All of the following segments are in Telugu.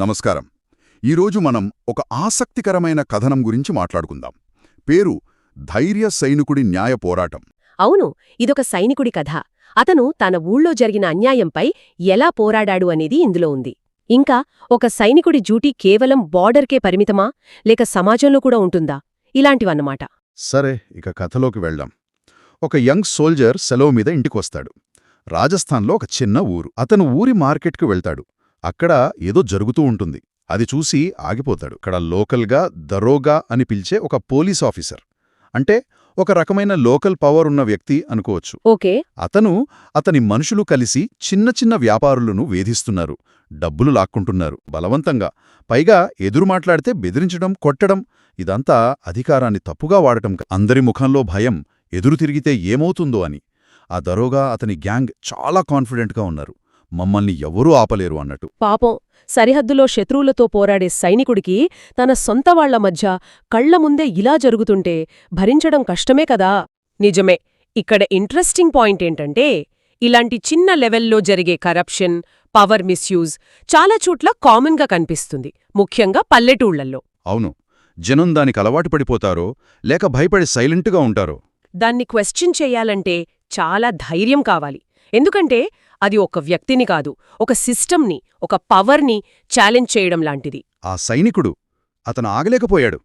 నమస్కారం. ఈరోజు మనం ఒక ఆసక్తికరమైన కథనం గురించి మాట్లాడుకుందాం. పేరు ధైర్య సైనికుడి న్యాయ పోరాటం. అవును ఇదొక సైనికుడి కథ. అతను తన ఊళ్ళో జరిగిన అన్యాయంపై ఎలా పోరాడాడు అనేది ఇందులో ఉంది. ఇంకా ఒక సైనికుడి డ్యూటీ కేవలం బార్డర్కే పరిమితమా? లేక సమాజంలో కూడా ఉంటుందా? ఇలాంటివన్నమాట. సరే ఇక కథలోకి వెళ్దాం. ఒక యంగ్ సోల్జర్ సెలవు మీద ఇంటికొస్తాడు. రాజస్థాన్లో ఒక చిన్న ఊరు. అతను ఊరి మార్కెట్కి వెళ్తాడు. అక్కడ ఏదో జరుగుతూ ఉంటుంది. అది చూసి ఆగిపోతాడు. ఇక్కడ లోకల్గా దరోగా అని పిలిచే ఒక పోలీస్ ఆఫీసర్. అంటే ఒక రకమైన లోకల్ పవర్ ఉన్న వ్యక్తి అనుకోవచ్చు. ఓకే. అతను అతని మనుషులు కలిసి చిన్న చిన్న వ్యాపారులను వేధిస్తున్నారు. డబ్బులు లాక్కుంటున్నారు. బలవంతంగా. పైగా ఎదురు మాట్లాడితే బెదిరించడం కొట్టడం ఇదంతా అధికారాన్ని తప్పుగా వాడటం అందరి ముఖంలో భయం ఎదురు తిరిగితే ఏమవుతుందో అని. ఆ దరోగా అతని గ్యాంగ్ చాలా కాన్ఫిడెంట్గా ఉన్నారు. మమ్మల్ని ఎవరూ ఆపలేరు అన్నట్టు. పాపం సరిహద్దులో శత్రువులతో పోరాడే సైనికుడికి తన సొంత వాళ్ళ మధ్య కళ్ళ ముందే ఇలా జరుగుతుంటే భరించడం కష్టమే కదా. నిజమే ఇక్కడ ఇంట్రెస్టింగ్ పాయింట్ ఏంటంటే ఇలాంటి చిన్న లెవెల్లో జరిగే కరప్షన్ పవర్ మిస్యూజ్ చాలా చోట్ల కామన్గా కనిపిస్తుంది ముఖ్యంగా పల్లెటూళ్ళల్లో అవును జనం దానికి అలవాటు పడిపోతారో లేక భయపడి సైలెంట్గా ఉంటారో? దాన్ని క్వశ్చన్ చెయ్యాలంటే చాలా ధైర్యం కావాలి. ఎందుకంటే అది ఒక వ్యక్తిని కాదు ఒక సిస్టమ్ని ఒక పవర్ని ఛాలెంజ్ చేయడం లాంటిది. ఆ సైనికుడు అతను ఆగలేకపోయాడు.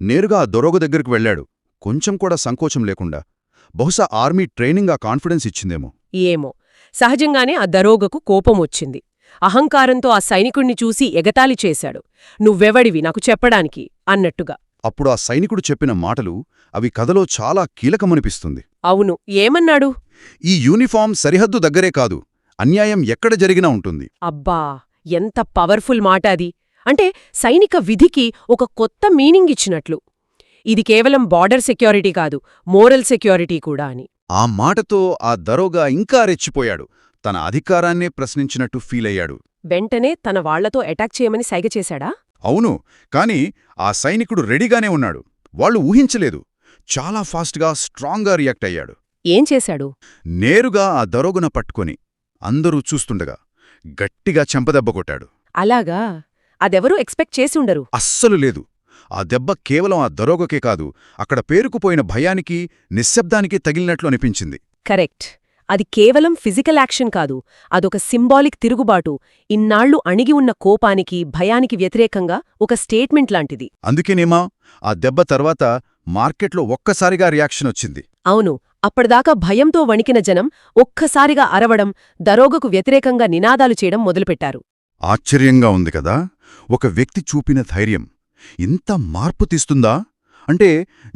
నేరుగా ఆ దొరగ దగ్గరకు వెళ్ళాడు. కొంచెం కూడా సంకోచం లేకుండా. బహుశా ఆర్మీ ట్రైనింగ్ ఆ కాన్ఫిడెన్స్ ఇచ్చిందేమో. ఏమో. సహజంగానే ఆ దరోగకు కోపం వచ్చింది. అహంకారంతో ఆ సైనికుణ్ణి చూసి ఎగతాళి చేశాడు. నువ్వెవడివి? నాకు చెప్పడానికి అన్నట్టుగా. అప్పుడు ఆ సైనికుడు చెప్పిన మాటలు అవి కథలో చాలా కీలకమనిపిస్తుంది. అవును. ఏమన్నాడు? ఈ యూనిఫామ్ సరిహద్దు దగ్గరే కాదు అన్యాయం ఎక్కడ జరిగినా ఉంటుంది. అబ్బా! ఎంత పవర్ఫుల్ మాట అది. అంటే సైనిక విధికి ఒక కొత్త మీనింగ్ ఇచ్చినట్లు. ఇది కేవలం బార్డర్ సెక్యూరిటీ కాదు మోరల్ సెక్యూరిటీ కూడా అని. ఆ మాటతో ఆ దరోగా ఇంకా రెచ్చిపోయాడు. తన అధికారాన్నే ప్రశ్నించినట్టు ఫీలయ్యాడు వెంటనే తన వాళ్ళతో అటాక్ చేయమని సైగ చేశాడా? అవును కాని ఆ సైనికుడు రెడీగానే ఉన్నాడు. వాళ్ళు ఊహించలేదు. చాలా ఫాస్ట్గా స్ట్రాంగ్గా రియాక్ట్ అయ్యాడు. ఏం చేశాడు? నేరుగా ఆ దరోగున పట్టుకొని అందరూ చూస్తుండగా గట్టిగా చెంపదెబ్బ కొట్టాడు. అలాగా? అదెవరూ ఎక్స్పెక్ట్ చేసి ఉండరు. అస్సలు లేదు. ఆ దెబ్బ కేవలం ఆ దరోగకే కాదు అక్కడ పేరుకుపోయిన భయానికి నిశ్శబ్దానికి తగిలినట్లు అనిపించింది. కరెక్ట్. అది కేవలం ఫిజికల్ యాక్షన్ కాదు అదొక సింబాలిక్ తిరుగుబాటు. ఇన్నాళ్ళు అణిగి ఉన్న కోపానికి భయానికి వ్యతిరేకంగా ఒక స్టేట్మెంట్ లాంటిది. అందుకేనేమా ఆ దెబ్బ తర్వాత మార్కెట్లో ఒక్కసారిగా రియాక్షన్ వచ్చింది. అవును అప్పటిదాకా భయంతో వణికిన జనం ఒక్కసారిగా అరవడం దరోగకు వ్యతిరేకంగా నినాదాలు చేయడం మొదలుపెట్టారు. ఆశ్చర్యంగా ఉంది కదా! ఒక వ్యక్తి చూపిన ధైర్యం ఇంత మార్పు తీస్తుందా? అంటే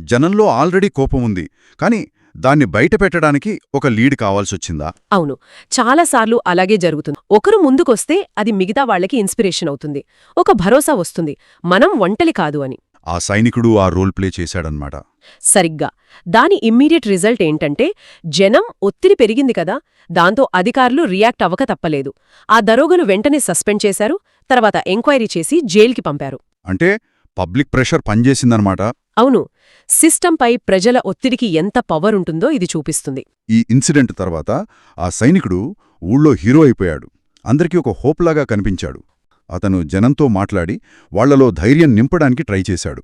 జనంలో ఆల్రెడీ కోపం ఉంది కాని దాన్ని బయటపెట్టడానికి ఒక లీడ్ కావాల్సొచ్చిందా అవును చాలాసార్లు అలాగే జరుగుతుంది. ఒకరు ముందుకొస్తే అది మిగతా వాళ్ళకి ఇన్స్పిరేషన్ అవుతుంది. ఒక భరోసా వస్తుంది. మనం ఒంటలి కాదు అని. ఆ సైనికుడు ఆ రోల్ ప్లే చేశాడన్మాట సరిగ్గా. దాని ఇమ్మీడియట్ రిజల్ట్ ఏంటంటే జనం ఒత్తిడి పెరిగింది కదా దాంతో అధికారులు రియాక్ట్ అవ్వక తప్పలేదు. ఆ దరోగను వెంటనే సస్పెండ్ చేశారు తర్వాత ఎంక్వైరీ చేసి జైలుకి పంపారు. అంటే పబ్లిక్ ప్రెషర్ పనిచేసిందనమాట అవును. సిస్టంపై ప్రజల ఒత్తిడికి ఎంత పవర్ ఉంటుందో ఇది చూపిస్తుంది. ఈ ఇన్సిడెంట్ తర్వాత ఆ సైనికుడు ఊళ్ళో హీరో అయిపోయాడు. అందరికీ ఒక హోప్లాగా కనిపించాడు. అతను జనంతో మాట్లాడి వాళ్ళలో ధైర్యం నింపడానికి ట్రై చేశాడు.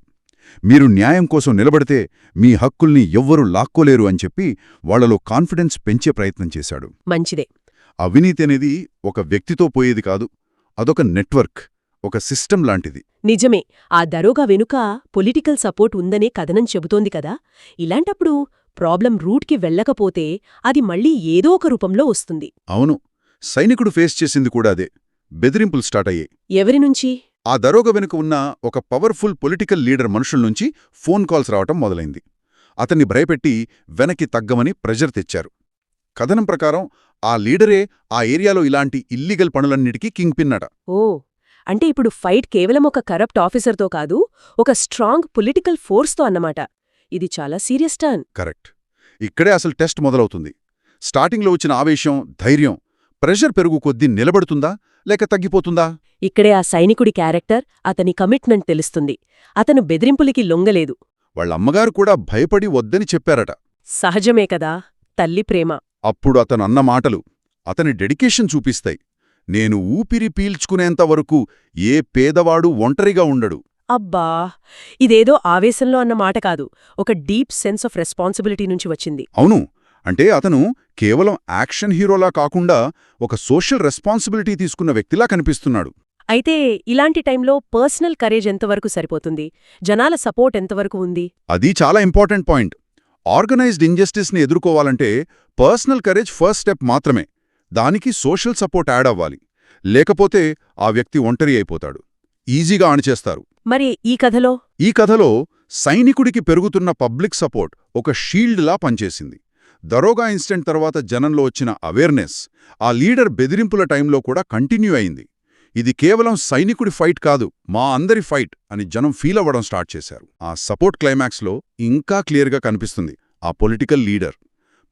మీరు న్యాయం కోసం నిలబడితే మీ హక్కుల్ని ఎవ్వరూ లాక్కోలేరు అని చెప్పి వాళ్ళలో కాన్ఫిడెన్స్ పెంచే ప్రయత్నం చేశాడు. మంచిదే. అవినీతి అనేది ఒక వ్యక్తితో పోయేది కాదు అదొక నెట్వర్క్ ఒక సిస్టమ్ లాంటిది. నిజమే ఆ దరోగా వెనుక పొలిటికల్ సపోర్ట్ ఉందనే కథనం చెబుతోంది కదా. ఇలాంటప్పుడు ప్రాబ్లం రూట్కి వెళ్ళకపోతే అది మళ్ళీ ఏదో ఒక రూపంలో వస్తుంది. అవును సైనికుడు ఫేస్ చేసింది కూడా అదే. బెదిరింపులు స్టార్ట్ అయ్యాయి ఎవరి నుంచి? ఆ దరోగ వెనుక ఉన్న ఒక పవర్ఫుల్ పొలిటికల్ లీడర్ మనుషుల నుంచి ఫోన్ కాల్స్ రావటం మొదలైంది. అతన్ని భయపెట్టి వెనక్కి తగ్గమని ప్రెజర్ తెచ్చారు. కథనం ప్రకారం ఆ లీడరే ఆ ఏరియాలో ఇలాంటి ఇల్లీగల్ పనులన్నిటికీ కింగ్ పిన్నట ఓ అంటే ఇప్పుడు ఫైట్ కేవలం ఒక కరప్ట్ ఆఫీసర్తో కాదు ఒక స్ట్రాంగ్ పొలిటికల్ ఫోర్స్తో అన్నమాట. ఇది చాలా సీరియస్ టర్న్. కరెక్ట్. ఇక్కడే అసలు టెస్ట్ మొదలవుతుంది. స్టార్టింగ్లో వచ్చిన ఆవేశం ధైర్యం ప్రెషర్ పెరుగు కొద్దీ నిలబడుతుందా? లేక తగ్గిపోతుందా? ఇక్కడే ఆ సైనికుడి క్యారెక్టర్ అతని కమిట్మెంట్ తెలుస్తుంది. అతను బెదిరింపులకి లొంగలేదు. వాళ్ళ అమ్మగారు కూడా భయపడి వద్దని చెప్పారట. సహజమే కదా తల్లి ప్రేమ. అప్పుడు అతను అన్న మాటలు అతని డెడికేషన్ చూపిస్తాయి. నేను ఊపిరి పీల్చుకునేంత వరకు ఏ పేదవాడు ఒంటరిగా ఉండడు. అబ్బా ఇదేదో ఆవేశంలో అన్న మాట కాదు. ఒక డీప్ సెన్స్ ఆఫ్ రెస్పాన్సిబిలిటీ నుంచి వచ్చింది. అవును అంటే అతను కేవలం యాక్షన్ హీరోలా కాకుండా ఒక సోషల్ రెస్పాన్సిబిలిటీ తీసుకున్న వ్యక్తిలా కనిపిస్తున్నాడు. అయితే ఇలాంటి టైంలో పర్సనల్ కరేజ్ ఎంతవరకు సరిపోతుంది? జనాల సపోర్ట్ ఎంతవరకు ఉంది? అది చాలా ఇంపార్టెంట్ పాయింట్. ఆర్గనైజ్డ్ ఇంజస్టిస్ని ఎదుర్కోవాలంటే పర్సనల్ కరేజ్ ఫస్ట్ స్టెప్ మాత్రమే. దానికి సోషల్ సపోర్ట్ యాడ్ అవ్వాలి. లేకపోతే ఆ వ్యక్తి ఒంటరి అయిపోతాడు. ఈజీగా అణిచేస్తారు మరి ఈ కథలో? ఈ కథలో సైనికుడికి పెరుగుతున్న పబ్లిక్ సపోర్ట్ ఒక షీల్డ్లా పనిచేసింది. దరోగా ఇన్సిడెంట్ తర్వాత జనంలో వచ్చిన అవేర్నెస్ ఆ లీడర్ బెదిరింపుల టైంలో కూడా కంటిన్యూ అయింది. ఇది కేవలం సైనికుడి ఫైట్ కాదు మా అందరి ఫైట్ అని జనం ఫీల్ అవ్వడం స్టార్ట్ చేశారు. ఆ సపోర్ట్ క్లైమాక్స్లో ఇంకా క్లియర్గా కనిపిస్తుంది ఆ పొలిటికల్ లీడర్.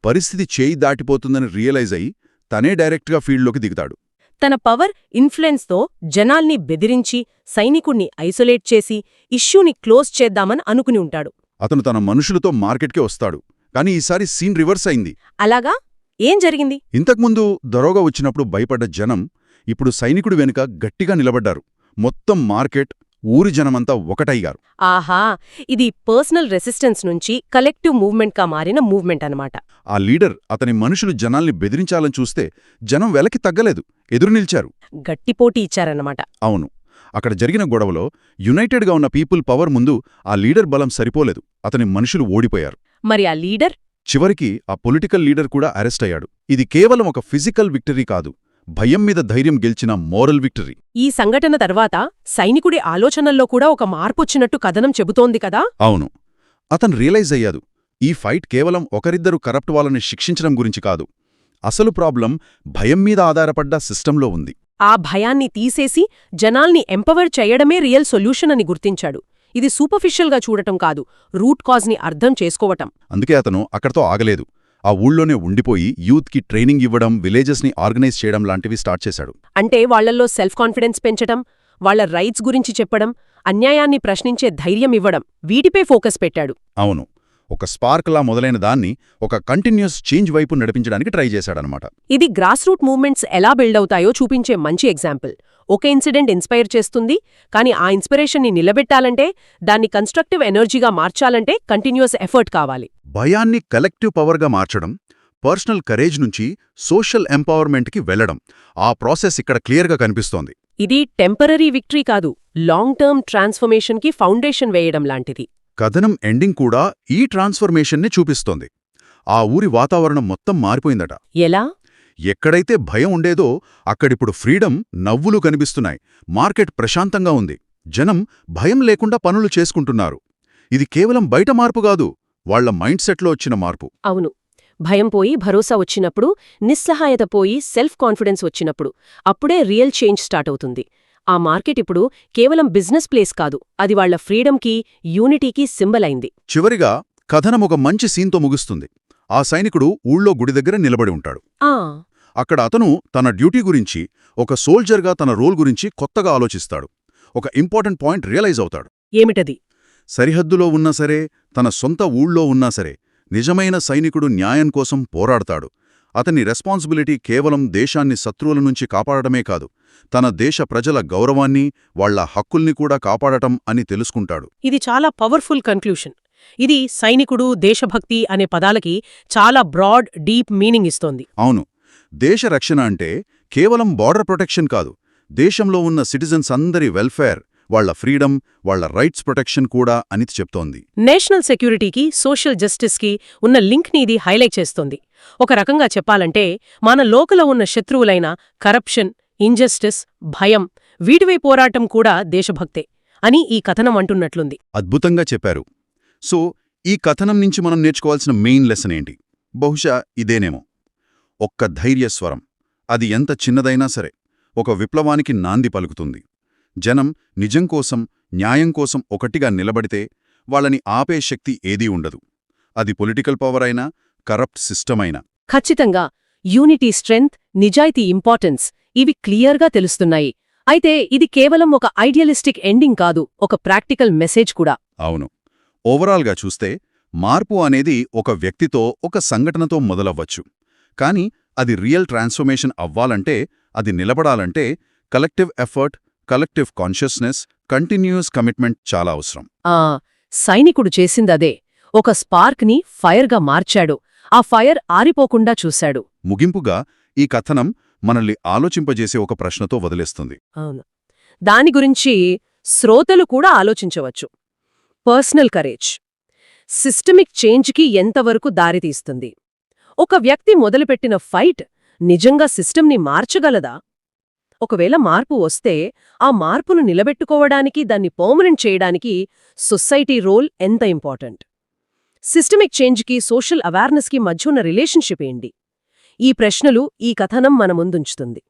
పరిస్థితి చేయి దాటిపోతుందని రియలైజ్ అయి తనే డైరెక్ట్గా ఫీల్డ్లోకి దిగుతాడు. తన పవర్ ఇన్ఫ్లుయెన్స్తో జనాల్ని బెదిరించి సైనికుణ్ణి ఐసోలేట్ చేసి ఇష్యూని క్లోజ్ చేద్దామని అనుకుని ఉంటాడు. అతను తన మనుషులతో మార్కెట్కే వస్తాడు. కానీ ఈసారి సీన్ రివర్స్ అయింది. అలాగా? ఏం జరిగింది? ఇంతకుముందు దరోగా వచ్చినప్పుడు భయపడ్డ జనం ఇప్పుడు సైనికుడి వెనుక గట్టిగా నిలబడ్డారు. మొత్తం మార్కెట్ ఊరి జనమంతా ఒకటైగారు ఆహా! ఇది పర్సనల్ రెసిస్టెన్స్ నుంచి కలెక్టివ్ మూవ్మెంట్గా మారిన మూవ్మెంట్ అన్నమాట. ఆ లీడర్ అతని మనుషులు జనాల్ని బెదిరించాలని చూస్తే జనం వెలకి తగ్గలేదు. ఎదురు నిలిచారు. గట్టి పోటీ ఇచ్చారన్నమాట. అవును. అక్కడ జరిగిన గొడవలో యునైటెడ్గా ఉన్న పీపుల్ పవర్ ముందు ఆ లీడర్ బలం సరిపోలేదు. అతని మనుషులు ఓడిపోయారు. మరి ఆ లీడర్? చివరికి ఆ పొలిటికల్ లీడర్ కూడా అరెస్ట్ అయ్యాడు. ఇది కేవలం ఒక ఫిజికల్ విక్టరీ కాదు భయం మీద ధైర్యం గెలిచిన మోరల్ విక్టరీ. ఈ సంఘటన తర్వాత సైనికుడి ఆలోచనల్లో కూడా ఒక మార్పొచ్చినట్టు కథనం చెబుతోంది కదా? అవును. అతను రియలైజ్ అయ్యాడు. ఈ ఫైట్ కేవలం ఒకరిద్దరు కరప్ట్ వాళ్ళని శిక్షించడం గురించి కాదు అసలు ప్రాబ్లం భయం మీద ఆధారపడ్డ సిస్టంలో ఉంది. ఆ భయాన్ని తీసేసి జనాల్ని ఎంపవర్ చేయడమే రియల్ సొల్యూషన్ అని గుర్తించాడు. ఇది సూపర్ఫిషియల్గా చూడటం కాదు రూట్ కాజ్ని అర్థం చేసుకోవటం. అందుకే అతను అక్కడితో ఆగలేదు. ఆ ఊళ్ళోనే ఉండిపోయి యూత్కి ట్రైనింగ్ ఇవ్వడం విలేజెస్ని ఆర్గనైజ్ చేయడం లాంటివి స్టార్ట్ చేశాడు. అంటే వాళ్ళల్లో సెల్ఫ్ కాన్ఫిడెన్స్ పెంచటం వాళ్ళ రైట్స్ గురించి చెప్పడం అన్యాయాన్ని ప్రశ్నించే ధైర్యం ఇవ్వడం వీటిపై ఫోకస్ పెట్టాడు. అవును. ఒక స్పార్క్లా మొదలైన దాన్ని ఒక కంటిన్యూస్ చేంజ్ వైపు నడిపించడానికి ట్రై చేశాడనమాట. ఇది గ్రాస్ రూట్ మూవ్మెంట్స్ ఎలా బిల్డ్ అవుతాయో చూపించే మంచి ఎగ్జాంపుల్. ఒక ఇన్సిడెంట్ ఇన్స్పైర్ చేస్తుంది కానీ ఆ ఇన్స్పిరేషన్ని నిలబెట్టాలంటే దాన్ని కన్స్ట్రక్టివ్ ఎనర్జీగా మార్చాలంటే కంటిన్యూస్ ఎఫర్ట్ కావాలి. భయాన్ని కలెక్టివ్ పవర్గా మార్చడం పర్సనల్ కరేజ్ నుంచి సోషల్ ఎంపవర్మెంట్కి వెళ్ళడం ఆ ప్రాసెస్ ఇక్కడ క్లియర్గా కనిపిస్తోంది. ఇది టెంపరరీ విక్టరీ కాదు లాంగ్ టర్మ్ ట్రాన్స్ఫర్మేషన్కి ఫౌండేషన్ వేయడం లాంటిది. కథనం ఎండింగ్ కూడా ఈ ట్రాన్స్ఫర్మేషన్ని చూపిస్తోంది. ఆ ఊరి వాతావరణం మొత్తం మారిపోయిందట. ఎలా? ఎక్కడైతే భయం ఉండేదో అక్కడిప్పుడు ఫ్రీడమ్ నవ్వులు కనిపిస్తున్నాయి. మార్కెట్ ప్రశాంతంగా ఉంది. జనం భయం లేకుండా పనులు చేసుకుంటున్నారు. ఇది కేవలం బయట మార్పు కాదు వాళ్ళ మైండ్ సెట్లో వచ్చిన మార్పు. అవును. భయం పోయి భరోసా వచ్చినప్పుడు నిస్సహాయత పోయి సెల్ఫ్ కాన్ఫిడెన్స్ వచ్చినప్పుడు అప్పుడే రియల్ చేంజ్ స్టార్ట్ అవుతుంది. ఆ మార్కెట్ ఇప్పుడు కేవలం బిజినెస్ ప్లేస్ కాదు అది వాళ్ళ ఫ్రీడమ్కి యూనిటీకి సింబల్ అయింది. చివరిగా కథనం ఒక మంచి సీన్తో ముగుస్తుంది. ఆ సైనికుడు ఊళ్ళో గుడి దగ్గర నిలబడి ఉంటాడు. ఆ! అక్కడ అతను తన డ్యూటీ గురించి ఒక సోల్జర్గా తన రోల్ గురించి కొత్తగా ఆలోచిస్తాడు. ఒక ఇంపార్టెంట్ పాయింట్ రియలైజ్ అవుతాడు. ఏమిటది? సరిహద్దులో ఉన్నా సరే తన సొంత ఊళ్ళో ఉన్నా సరే నిజమైన సైనికుడు న్యాయం కోసం పోరాడతాడు. అతని రెస్పాన్సిబిలిటీ కేవలం దేశాన్ని శత్రువుల నుంచి కాపాడటమే కాదు తన దేశ ప్రజల గౌరవాన్ని వాళ్ళ హక్కుల్ని కూడా కాపాడటం అని తెలుసుకుంటాడు. ఇది చాలా పవర్ఫుల్ కన్క్లూషన్ ఇది సైనికుడు దేశభక్తి అనే పదాలకి చాలా బ్రాడ్ డీప్ మీనింగ్ ఇస్తోంది. అవును. దేశ రక్షణ అంటే కేవలం బార్డర్ ప్రొటెక్షన్ కాదు దేశంలో ఉన్న సిటిజన్స్ అందరి వెల్ఫేర్ వాళ్ళ ఫ్రీడమ్ వాళ్ళ రైట్స్ ప్రొటెక్షన్ కూడా అని చెప్తోంది. నేషనల్ సెక్యూరిటీకి సోషల్ జస్టిస్కి ఉన్న లింక్ని ఇది హైలైట్ చేస్తోంది. ఒక రకంగా చెప్పాలంటే మన లోకల ఉన్న శత్రువులైన కరప్షన్ ఇంజస్టిస్ భయం వీటివై పోరాటం కూడా దేశభక్తే అని ఈ కథనం అంటున్నట్లుంది. అద్భుతంగా చెప్పారు. సో ఈ కథనం నుంచి మనం నేర్చుకోవాల్సిన మెయిన్ లెసన్ ఏంటి? బహుశా ఇదేనేమో. ఒక్క ధైర్య స్వరం. అది ఎంత చిన్నదైనా సరే ఒక విప్లవానికి నాంది పలుకుతుంది. జనం నిజం కోసం న్యాయం కోసం ఒకటిగా నిలబడితే వాళ్ళని ఆపే శక్తి ఏదీ ఉండదు. అది పొలిటికల్ పవర్ అయినా కరప్ట్ సిస్టమ్ అయినా ఖచ్చితంగా. యూనిటీ స్ట్రెంగ్త్ నిజాయితీ ఇంపార్టెన్స్ ఇవి క్లియర్గా తెలుస్తున్నాయి. అయితే ఇది కేవలం ఒక ఐడియలిస్టిక్ ఎండింగ్ కాదు ఒక ప్రాక్టికల్ మెసేజ్ కూడా. అవును. ఓవరాల్గా చూస్తే మార్పు అనేది ఒక వ్యక్తితో ఒక సంఘటనతో మొదలవ్వచ్చు. కానీ అది రియల్ ట్రాన్స్ఫర్మేషన్ అవ్వాలంటే అది నిలబడాలంటే collective effort collective consciousness continuous commitment చాలా అవసరం. ఆ! సైనికుడు చేసిందదే. ఒక స్పార్క్ని ఫైర్గా మార్చాడు. ఆ ఫైర్ ఆరిపోకుండా చూశాడు. ముగింపుగా ఈ కథనం మనల్ని ఆలోచింపజేసే ఒక ప్రశ్నతో వదిలేస్తుంది. అవును. దాని గురించి శ్రోతలు కూడా ఆలోచించవచ్చు. Personal courage. సిస్టమిక్ చేంజ్కి ఎంతవరకు దారితీస్తుంది ఒక వ్యక్తి మొదలుపెట్టిన ఫైట్ నిజంగా సిస్టమ్ని మార్చగలదా? ఒకవేళ మార్పు వస్తే ఆ మార్పును నిలబెట్టుకోవడానికి దాన్ని పర్మనెంట్ చేయడానికి సొసైటీ రోల్ ఎంత ఇంపార్టెంట్? సిస్టమిక్ చేంజ్కి సోషల్ అవేర్నెస్కి మధ్య ఉన్న రిలేషన్షిప్ ఏంటి? ఈ ప్రశ్నలు ఈ కథనం మన ముందుంచుతుంది.